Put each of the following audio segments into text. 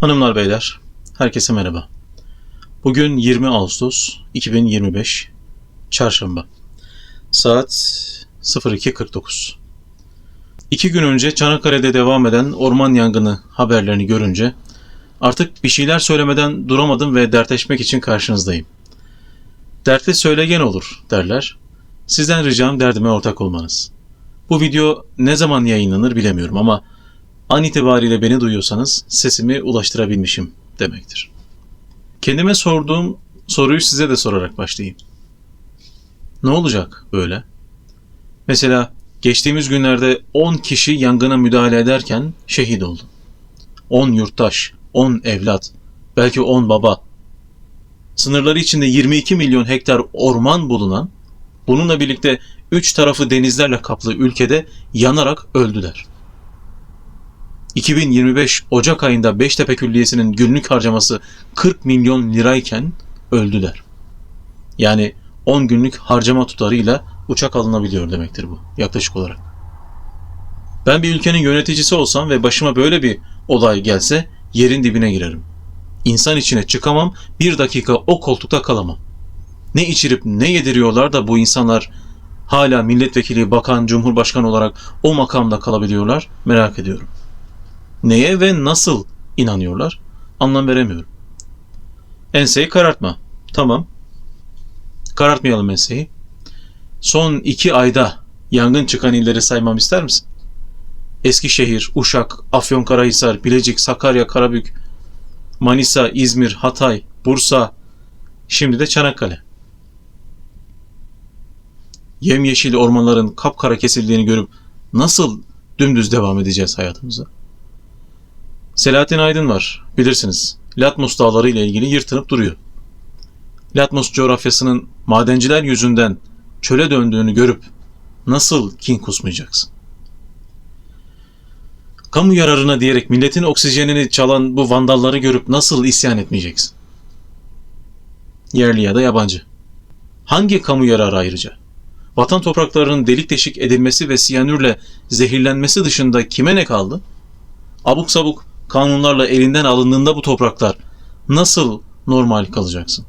Hanımlar beyler, herkese merhaba. Bugün 20 Ağustos 2025 Çarşamba. Saat 02.49. İki gün önce Çanakkale'de devam eden orman yangını haberlerini görünce artık bir şeyler söylemeden duramadım ve dertleşmek için karşınızdayım. Dertli söylegen olur derler. Sizden ricam derdime ortak olmanız. Bu video ne zaman yayınlanır bilemiyorum ama an itibariyle beni duyuyorsanız sesimi ulaştırabilmişim demektir. Kendime sorduğum soruyu size de sorarak başlayayım. Ne olacak böyle? Mesela geçtiğimiz günlerde 10 kişi yangına müdahale ederken şehit oldu. 10 yurttaş, 10 evlat, belki 10 baba. Sınırları içinde 22 milyon hektar orman bulunan, bununla birlikte 3 tarafı denizlerle kaplı ülkede yanarak öldüler. 2025 Ocak ayında Beştepe Külliyesi'nin günlük harcaması 40 milyon lirayken öldüler. Yani 10 günlük harcama tutarıyla uçak alınabiliyor demektir bu yaklaşık olarak. Ben bir ülkenin yöneticisi olsam ve başıma böyle bir olay gelse yerin dibine girerim. İnsan içine çıkamam, bir dakika o koltukta kalamam. Ne içirip ne yediriyorlar da bu insanlar hala milletvekili, bakan, cumhurbaşkanı olarak o makamda kalabiliyorlar merak ediyorum. Neye ve nasıl inanıyorlar? Anlam veremiyorum. Enseyi karartma. Tamam. Karartmayalım enseyi. Son iki ayda yangın çıkan illeri saymam ister misin? Eskişehir, Uşak, Afyonkarahisar, Bilecik, Sakarya, Karabük, Manisa, İzmir, Hatay, Bursa, şimdi de Çanakkale. Yemyeşil ormanların kapkara kesildiğini görüp nasıl dümdüz devam edeceğiz hayatımıza? Selahattin Aydın var, bilirsiniz. Latmos dağları ile ilgili yırtınıp duruyor. Latmos coğrafyasının madenciler yüzünden çöle döndüğünü görüp nasıl kin kusmayacaksın? Kamu yararına diyerek milletin oksijenini çalan bu vandalları görüp nasıl isyan etmeyeceksin? Yerli ya da yabancı. Hangi kamu yararı ayrıca? Vatan topraklarının delik deşik edilmesi ve siyanürle zehirlenmesi dışında kime ne kaldı? Abuk sabuk kanunlarla elinden alındığında bu topraklar nasıl normal kalacaksın?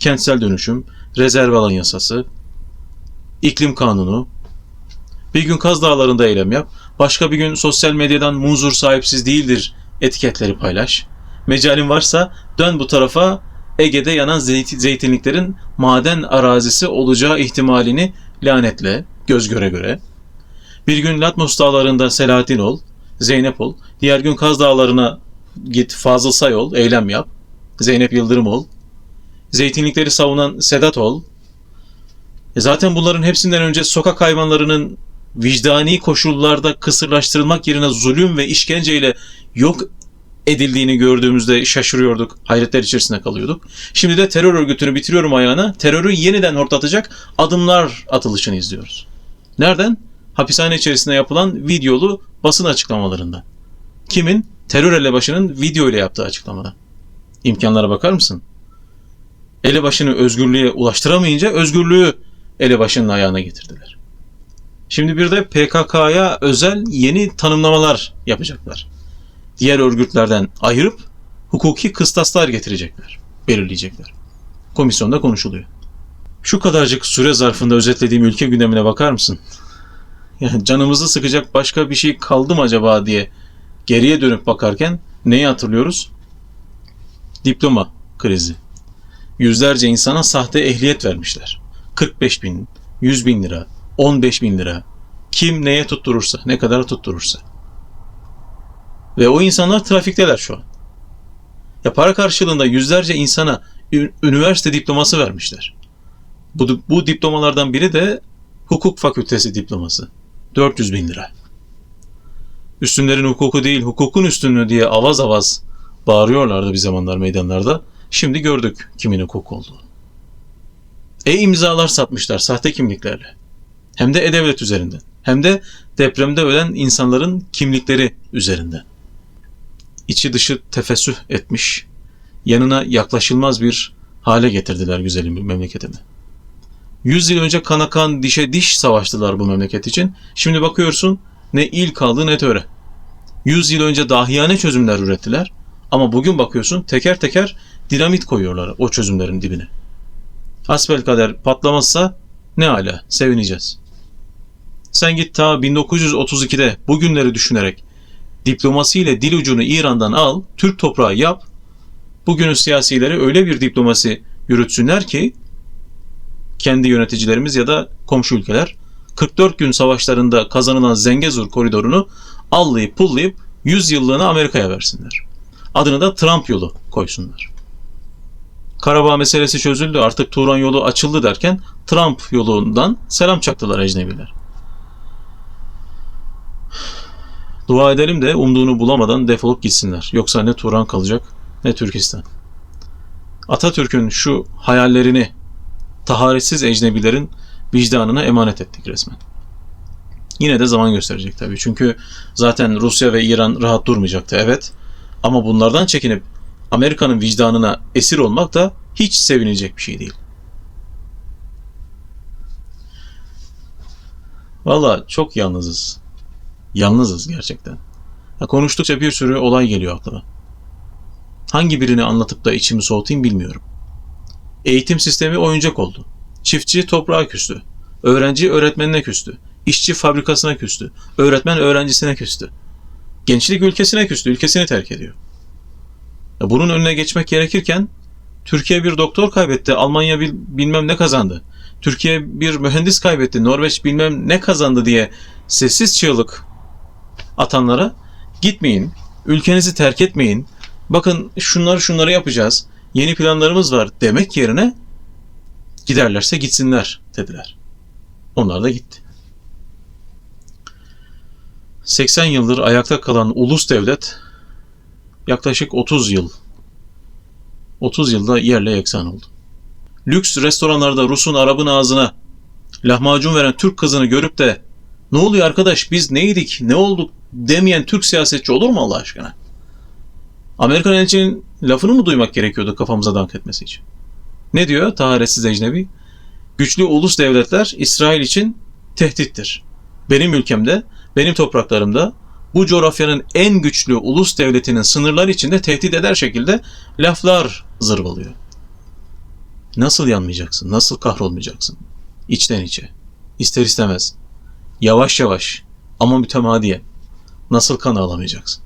Kentsel dönüşüm, rezerv alan yasası, iklim kanunu, bir gün Kaz Dağları'nda eylem yap, başka bir gün sosyal medyadan muzur sahipsiz değildir etiketleri paylaş. Mecalin varsa dön bu tarafa Ege'de yanan zeyti- zeytinliklerin maden arazisi olacağı ihtimalini lanetle göz göre göre. Bir gün Latmos Dağları'nda Selahattin ol, Zeynep ol. Diğer gün Kaz Dağları'na git Fazıl Say eylem yap. Zeynep Yıldırım ol. Zeytinlikleri savunan Sedat ol. E zaten bunların hepsinden önce sokak hayvanlarının vicdani koşullarda kısırlaştırılmak yerine zulüm ve işkenceyle yok edildiğini gördüğümüzde şaşırıyorduk, hayretler içerisinde kalıyorduk. Şimdi de terör örgütünü bitiriyorum ayağına, terörü yeniden hortlatacak adımlar atılışını izliyoruz. Nereden? Hapishane içerisinde yapılan videolu basın açıklamalarında. Kimin? Terör elebaşının video ile yaptığı açıklamada. İmkanlara bakar mısın? Elebaşını özgürlüğe ulaştıramayınca özgürlüğü elebaşının ayağına getirdiler. Şimdi bir de PKK'ya özel yeni tanımlamalar yapacaklar. Diğer örgütlerden ayırıp hukuki kıstaslar getirecekler, belirleyecekler. Komisyonda konuşuluyor. Şu kadarcık süre zarfında özetlediğim ülke gündemine bakar mısın? Canımızı sıkacak başka bir şey kaldı mı acaba diye geriye dönüp bakarken neyi hatırlıyoruz? Diploma krizi. Yüzlerce insana sahte ehliyet vermişler. 45 bin, 100 bin lira, 15 bin lira. Kim neye tutturursa, ne kadar tutturursa. Ve o insanlar trafikteler şu an. Ya para karşılığında yüzlerce insana üniversite diploması vermişler. Bu, bu diplomalardan biri de hukuk fakültesi diploması. 400 bin lira. Üstünlerin hukuku değil, hukukun üstünlüğü diye avaz avaz bağırıyorlardı bir zamanlar meydanlarda. Şimdi gördük kimin hukuk olduğunu. E-imzalar satmışlar sahte kimliklerle. Hem de E-Devlet üzerinden. Hem de depremde ölen insanların kimlikleri üzerinden. İçi dışı tefessüh etmiş, yanına yaklaşılmaz bir hale getirdiler güzelim bir memleketimi. Yüz yıl önce kana kan dişe diş savaştılar bu memleket için. Şimdi bakıyorsun ne il kaldı ne töre. Yüz yıl önce dahiyane çözümler ürettiler. Ama bugün bakıyorsun teker teker dinamit koyuyorlar o çözümlerin dibine. Hasbelkader patlamazsa ne ala sevineceğiz. Sen git ta 1932'de bugünleri düşünerek diplomasiyle dil ucunu İran'dan al, Türk toprağı yap. Bugünün siyasileri öyle bir diplomasi yürütsünler ki kendi yöneticilerimiz ya da komşu ülkeler 44 gün savaşlarında kazanılan Zengezur koridorunu allayıp pullayıp 100 yıllığına Amerika'ya versinler. Adını da Trump yolu koysunlar. Karabağ meselesi çözüldü artık Turan yolu açıldı derken Trump yolundan selam çaktılar ecnebiler. Dua edelim de umduğunu bulamadan defolup gitsinler. Yoksa ne Turan kalacak ne Türkistan. Atatürk'ün şu hayallerini taharetsiz ecnebilerin vicdanına emanet ettik resmen. Yine de zaman gösterecek tabii. Çünkü zaten Rusya ve İran rahat durmayacaktı evet. Ama bunlardan çekinip Amerika'nın vicdanına esir olmak da hiç sevinilecek bir şey değil. Valla çok yalnızız. Yalnızız gerçekten. Ya konuştukça bir sürü olay geliyor aklıma. Hangi birini anlatıp da içimi soğutayım bilmiyorum. Eğitim sistemi oyuncak oldu. Çiftçi toprağa küstü. Öğrenci öğretmenine küstü. İşçi fabrikasına küstü. Öğretmen öğrencisine küstü. Gençlik ülkesine küstü. Ülkesini terk ediyor. Bunun önüne geçmek gerekirken Türkiye bir doktor kaybetti. Almanya bir bilmem ne kazandı. Türkiye bir mühendis kaybetti. Norveç bilmem ne kazandı diye sessiz çığlık atanlara gitmeyin. Ülkenizi terk etmeyin. Bakın şunları şunları yapacağız. Yeni planlarımız var demek yerine giderlerse gitsinler dediler. Onlar da gitti. 80 yıldır ayakta kalan ulus devlet yaklaşık 30 yıl 30 yılda yerle yeksan oldu. Lüks restoranlarda Rus'un Arap'ın ağzına lahmacun veren Türk kızını görüp de ne oluyor arkadaş biz neydik ne olduk demeyen Türk siyasetçi olur mu Allah aşkına? Amerikan elçinin lafını mı duymak gerekiyordu kafamıza dank etmesi için? Ne diyor taharetsiz ecnebi? Güçlü ulus devletler İsrail için tehdittir. Benim ülkemde, benim topraklarımda bu coğrafyanın en güçlü ulus devletinin sınırları içinde tehdit eder şekilde laflar zırvalıyor. Nasıl yanmayacaksın? Nasıl kahrolmayacaksın? İçten içe. İster istemez. Yavaş yavaş ama mütemadiyen. Nasıl kan ağlamayacaksın?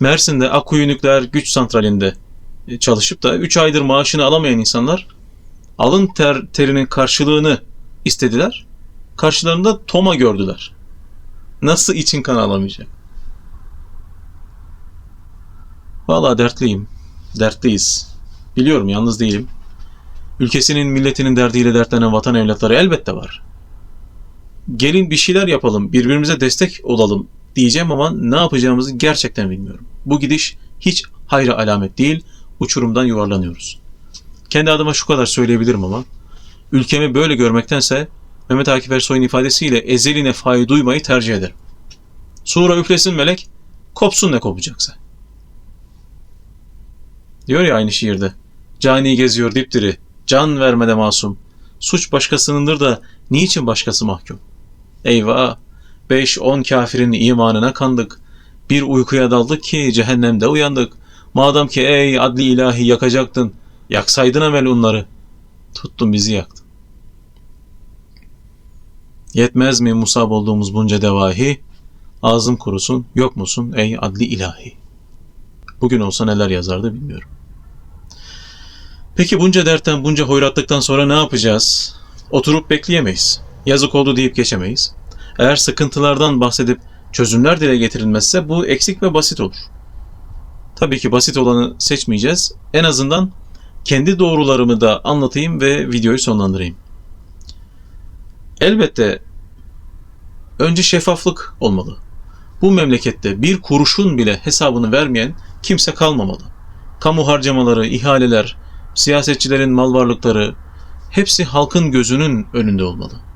Mersin'de Akkuyu Nükleer Güç Santrali'nde çalışıp da 3 aydır maaşını alamayan insanlar alın ter, terinin karşılığını istediler. Karşılarında Toma gördüler. Nasıl için kan alamayacak? Valla dertliyim. Dertliyiz. Biliyorum yalnız değilim. Ülkesinin milletinin derdiyle dertlenen vatan evlatları elbette var. Gelin bir şeyler yapalım, birbirimize destek olalım diyeceğim ama ne yapacağımızı gerçekten bilmiyorum. Bu gidiş hiç hayra alamet değil, uçurumdan yuvarlanıyoruz. Kendi adıma şu kadar söyleyebilirim ama, ülkemi böyle görmektense Mehmet Akif Ersoy'un ifadesiyle ezeli nefayı duymayı tercih ederim. Sura üflesin melek, kopsun ne kopacaksa. Diyor ya aynı şiirde, cani geziyor dipdiri, can vermede masum. Suç başkasınındır da niçin başkası mahkum? Eyvah! Beş on kafirin imanına kandık. Bir uykuya daldık ki cehennemde uyandık. Madem ki ey adli ilahi yakacaktın, yaksaydın evvel onları. Tuttun bizi yaktın. Yetmez mi musab olduğumuz bunca devahi? Ağzım kurusun, yok musun ey adli ilahi? Bugün olsa neler yazardı bilmiyorum. Peki bunca dertten, bunca hoyratlıktan sonra ne yapacağız? Oturup bekleyemeyiz. Yazık oldu deyip geçemeyiz. Eğer sıkıntılardan bahsedip çözümler dile getirilmezse bu eksik ve basit olur. Tabii ki basit olanı seçmeyeceğiz. En azından kendi doğrularımı da anlatayım ve videoyu sonlandırayım. Elbette önce şeffaflık olmalı. Bu memlekette bir kuruşun bile hesabını vermeyen kimse kalmamalı. Kamu harcamaları, ihaleler, siyasetçilerin mal varlıkları hepsi halkın gözünün önünde olmalı.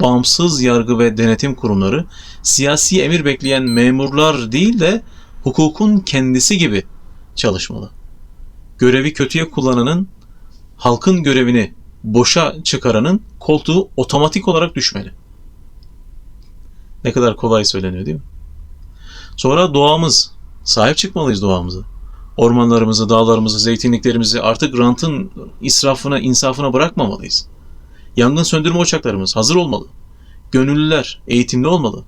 Bağımsız yargı ve denetim kurumları siyasi emir bekleyen memurlar değil de hukukun kendisi gibi çalışmalı. Görevi kötüye kullananın, halkın görevini boşa çıkaranın koltuğu otomatik olarak düşmeli. Ne kadar kolay söyleniyor değil mi? Sonra doğamız, Sahip çıkmalıyız doğamıza. Ormanlarımızı, dağlarımızı, zeytinliklerimizi artık rantın israfına, insafına bırakmamalıyız. Yangın söndürme ocaklarımız hazır olmalı. Gönüllüler eğitimli olmalı.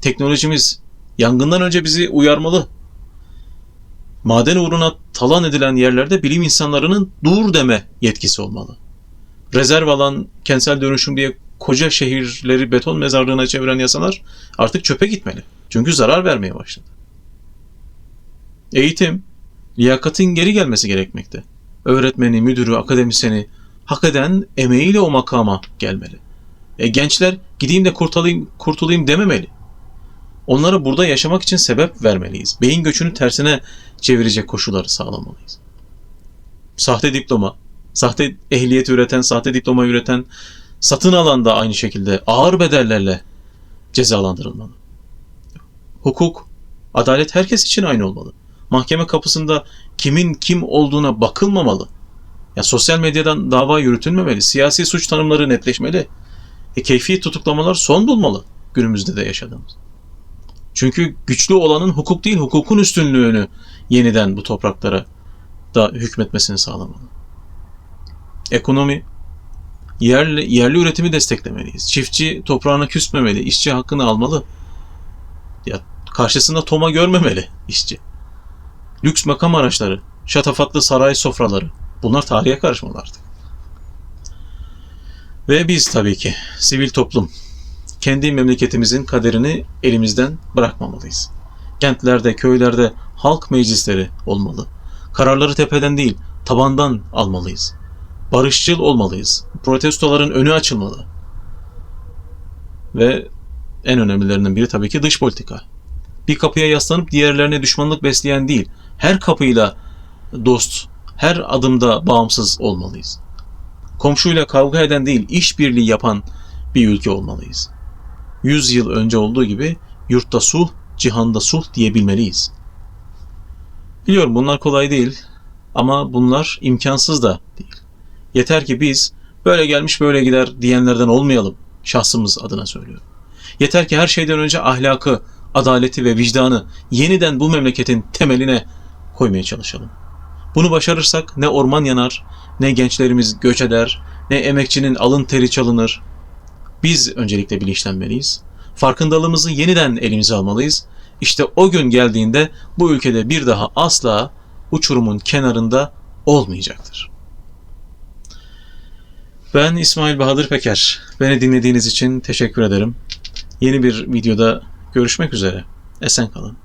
Teknolojimiz yangından önce bizi uyarmalı. Maden uğruna talan edilen yerlerde bilim insanlarının dur deme yetkisi olmalı. Rezerv alan, kentsel dönüşüm diye koca şehirleri beton mezarlığına çeviren yasalar artık çöpe gitmeli. Çünkü zarar vermeye başladı. Eğitim, liyakatin geri gelmesi gerekmekte. Öğretmeni, müdürü, akademisyeni hak eden emeğiyle o makama gelmeli. E, gençler gideyim de kurtulayım, kurtulayım dememeli. Onlara burada yaşamak için sebep vermeliyiz. Beyin göçünü tersine çevirecek koşulları sağlamalıyız. Sahte diploma, sahte ehliyet üreten, sahte diploma üreten, satın alan da aynı şekilde ağır bedellerle cezalandırılmalı. Hukuk, adalet herkes için aynı olmalı. Mahkeme kapısında kimin kim olduğuna bakılmamalı. Ya sosyal medyadan dava yürütülmemeli. Siyasi suç tanımları netleşmeli. E, keyfi tutuklamalar son bulmalı günümüzde de yaşadığımız. Çünkü güçlü olanın hukuk değil, hukukun üstünlüğünü yeniden bu topraklara da hükmetmesini sağlamalı. Ekonomi, yerli, yerli üretimi desteklemeliyiz. Çiftçi toprağına küsmemeli, işçi hakkını almalı. Ya karşısında toma görmemeli işçi. Lüks makam araçları, şatafatlı saray sofraları bunlar tarihe karışmalı artık. Ve biz tabii ki sivil toplum kendi memleketimizin kaderini elimizden bırakmamalıyız. Kentlerde, köylerde halk meclisleri olmalı. Kararları tepeden değil, tabandan almalıyız. Barışçıl olmalıyız. Protestoların önü açılmalı. Ve en önemlilerinden biri tabii ki dış politika. Bir kapıya yaslanıp diğerlerine düşmanlık besleyen değil, her kapıyla dost, her adımda bağımsız olmalıyız. Komşuyla kavga eden değil, işbirliği yapan bir ülke olmalıyız. 100 yıl önce olduğu gibi yurtta sulh, cihanda sulh diyebilmeliyiz. Biliyorum bunlar kolay değil ama bunlar imkansız da değil. Yeter ki biz böyle gelmiş böyle gider diyenlerden olmayalım şahsımız adına söylüyorum. Yeter ki her şeyden önce ahlakı, adaleti ve vicdanı yeniden bu memleketin temeline koymaya çalışalım. Bunu başarırsak ne orman yanar, ne gençlerimiz göç eder, ne emekçinin alın teri çalınır. Biz öncelikle bilinçlenmeliyiz. Farkındalığımızı yeniden elimize almalıyız. İşte o gün geldiğinde bu ülkede bir daha asla uçurumun kenarında olmayacaktır. Ben İsmail Bahadır Peker. Beni dinlediğiniz için teşekkür ederim. Yeni bir videoda görüşmek üzere. Esen kalın.